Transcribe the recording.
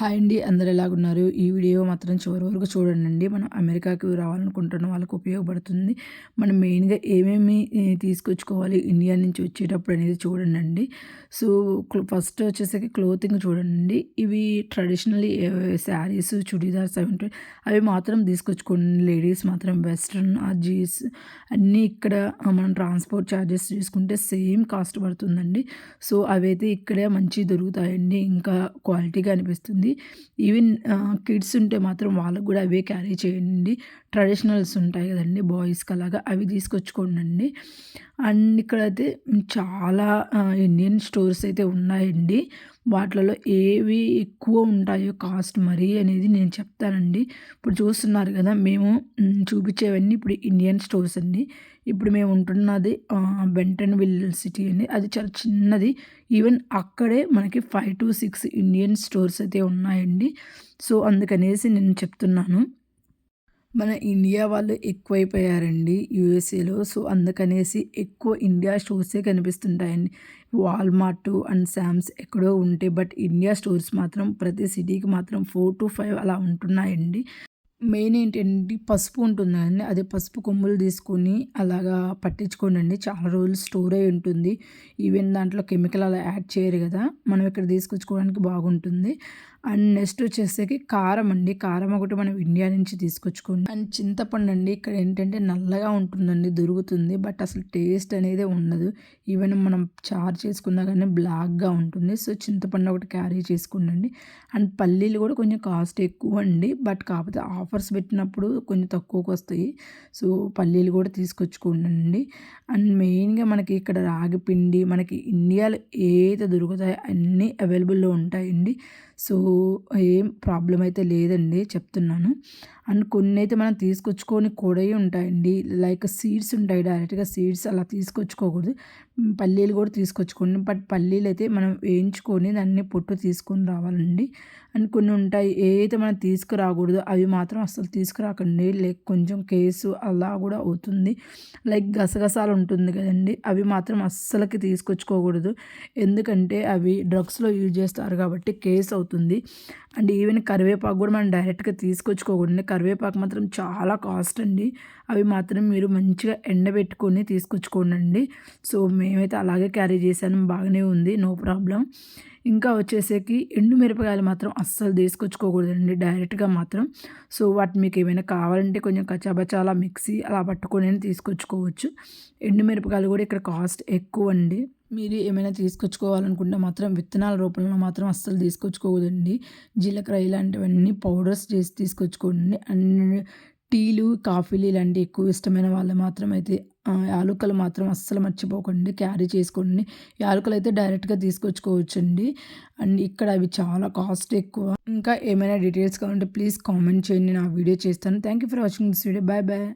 Hi అండి. అందరు ఎలాగున్నారు? ఈ వీడియో మాత్రం చివరి వరకు చూడండి మనం అమెరికాకి రావాలనుకుంటున్న వాళ్ళకి ఉపయోగపడుతుంది. మనం మెయిన్గా ఏమేమి తీసుకొచ్చుకోవాలి? ఇండియా నుంచి వచ్చేటప్పుడు అనేది చూడండి సో ఫస్ట్ వచ్చేసరికి క్లోతింగ్ చూడండి ఇవి ట్రెడిషనల్లీ శారీస్ చుడీదార్స్ అవి ఉంటాయి అవి మాత్రం తీసుకొచ్చుకోండి. లేడీస్ మాత్రం వెస్ట్రన్ జీన్స్ అన్నీ ఇక్కడ మనం ట్రాన్స్పోర్ట్ ఛార్జెస్ తీసుకుంటే సేమ్ కాస్ట్ పడుతుందండి. సో అవైతే ఇక్కడే మంచి దొరుకుతాయండి. ఇంకా క్వాలిటీగా అనిపిస్తుంది. ఈవెన్ కిడ్స్ ఉంటే మాత్రం వాళ్ళకు కూడా అవే క్యారీ చేయండి. ట్రెడిషనల్స్ ఉంటాయి కదండి బాయ్స్కి అలాగా అవి తీసుకొచ్చుకోండి అండ్ ఇక్కడైతే చాలా ఇండియన్ స్టోర్స్ అయితే ఉన్నాయండి. వాటిలలో ఏవి ఎక్కువ ఉంటాయో కాస్ట్ మరీ అనేది నేను చెప్తానండి. ఇప్పుడు చూస్తున్నారు కదా మేము చూపించేవన్నీ ఇప్పుడు ఇండియన్ స్టోర్స్ అండి. ఇప్పుడు మేము ఉంటున్నది బెంటన్ విల్ సిటీ అండి. అది చాలా చిన్నది. ఈవెన్ అక్కడే మనకి five to six Indian stores అయితే ఉన్నాయండి. సో అందుకనేసి నేను చెప్తున్నాను. మన ఇండియా వాళ్ళు ఎక్కువైపోయారండి యూఎస్ఏలో. సో అందుకనేసి ఎక్కువ ఇండియా స్టోర్సే కనిపిస్తుంటాయండి. వాల్మార్ట్ అండ్ శామ్స్ ఎక్కడో ఉంటే బట్ ఇండియా స్టోర్స్ మాత్రం ప్రతి సిటీకి మాత్రం ఫోర్ టు ఫైవ్ అలా ఉంటున్నాయండి. మెయిన్ ఏంటంటే పసుపు ఉంటుందండి. అది పసుపు కొమ్ములు తీసుకొని అలాగా పట్టించుకోనండి. చాలా రోజులు స్టోర్ అయి ఉంటుంది. ఈవెన్ దాంట్లో కెమికల్ అలా యాడ్ చేయరు కదా. మనం ఇక్కడ తీసుకొచ్చుకోవడానికి బాగుంటుంది. అండ్ నెక్స్ట్ వచ్చేసరికి కారం అండి. కారం ఒకటి మనం ఇండియా నుంచి తీసుకొచ్చుకోండి అండ్ చింతపండు అండి. ఇక్కడ ఏంటంటే నల్లగా ఉంటుందండి దొరుకుతుంది. బట్ అసలు టేస్ట్ అనేది ఉండదు. ఈవెన్ మనం చార్ చేసుకున్నా కానీ బ్లాక్గా ఉంటుంది. సో చింతపండు ఒకటి క్యారీ చేసుకోండి అండ్ పల్లీలు కూడా కొంచెం కాస్ట్ ఎక్కువ అండి. బట్ కాకపోతే ఆఫ్ ఆఫర్స్ పెట్టినప్పుడు కొంచెం తక్కువకు వస్తాయి. సో పల్లీలు కూడా తీసుకొచ్చుకోండి. అండ్ మెయిన్గా మనకి ఇక్కడ రాగి పిండి మనకి ఇండియాలో ఏదైతే దొరుకుతాయో అన్నీ అవైలబుల్లో ఉంటాయండి. సో ఏం ప్రాబ్లం అయితే లేదండి చెప్తున్నాను. అండ్ కొన్ని అయితే మనం తీసుకొచ్చుకొని కూడా ఉంటాయండి. లైక్ సీడ్స్ ఉంటాయి డైరెక్ట్గా సీడ్స్ అలా తీసుకొచ్చుకోకూడదు. పల్లీలు కూడా తీసుకొచ్చుకోండి. బట్ పల్లీలు అయితే మనం వేయించుకొని దాన్ని పొట్టు తీసుకొని రావాలండి. అండ్ కొన్ని ఉంటాయి ఏదైతే మనం తీసుకురాకూడదు అవి మాత్రం అసలు తీసుకురాకండి. లైక్ కొంచెం కేసు అలా కూడా అవుతుంది. లైక్ గసగసాలు ఉంటుంది కదండి. అవి మాత్రం అస్సలకి తీసుకొచ్చుకోకూడదు. ఎందుకంటే అవి డ్రగ్స్లో యూజ్ చేస్తారు కాబట్టి కేసు అవుతుంది. అండ్ ఈవెన్ కరివేపాకు కూడా మనం డైరెక్ట్గా తీసుకొచ్చుకోకూడదు కరివేపాకు మాత్రం చాలా కాస్ట్ అండి. అవి మాత్రం మీరు మంచిగా ఎండబెట్టుకొని తీసుకొచ్చుకోండి సో మేమైతే అలాగే క్యారీ చేశాను. బాగానే ఉంది. No problem. ఇంకా వచ్చేసరికి ఎండు మిరపకాయలు మాత్రం అస్సలు తీసుకొచ్చుకోకూడదండి. డైరెక్ట్గా మాత్రం. సో వాటి మీకు ఏమైనా కావాలంటే కొంచెం కచాబచాలా మిక్సీ అలా పట్టుకొని తీసుకొచ్చుకోవచ్చు. ఎండు మిరపకాయలు కూడా ఇక్కడ కాస్ట్ ఎక్కువ అండి మీరు ఏమైనా తీసుకొచ్చుకోవాలనుకుంటే మాత్రం విత్తనాల రూపంలో మాత్రం అస్సలు తీసుకొచ్చుకోవద్దండి. జీలకర్ర ఇలాంటివన్నీ పౌడర్స్ చేసి తీసుకొచ్చుకోండి. అండ్ టీలు కాఫీలు ఇలాంటివి ఎక్కువ ఇష్టమైన వాళ్ళు మాత్రం అయితే యాలకులు మాత్రం అస్సలు మర్చిపోకండి. క్యారీ చేసుకోండి. యాలకులు అయితే డైరెక్ట్గా తీసుకొచ్చుకోవచ్చండి. అండ్ ఇక్కడ అవి చాలా కాస్ట్ ఎక్కువ. ఇంకా ఏమైనా డీటెయిల్స్ కావాలంటే ప్లీజ్ కామెంట్ చేయండి. నా వీడియో చేస్తాను. Thank you for watching this video. Bye bye.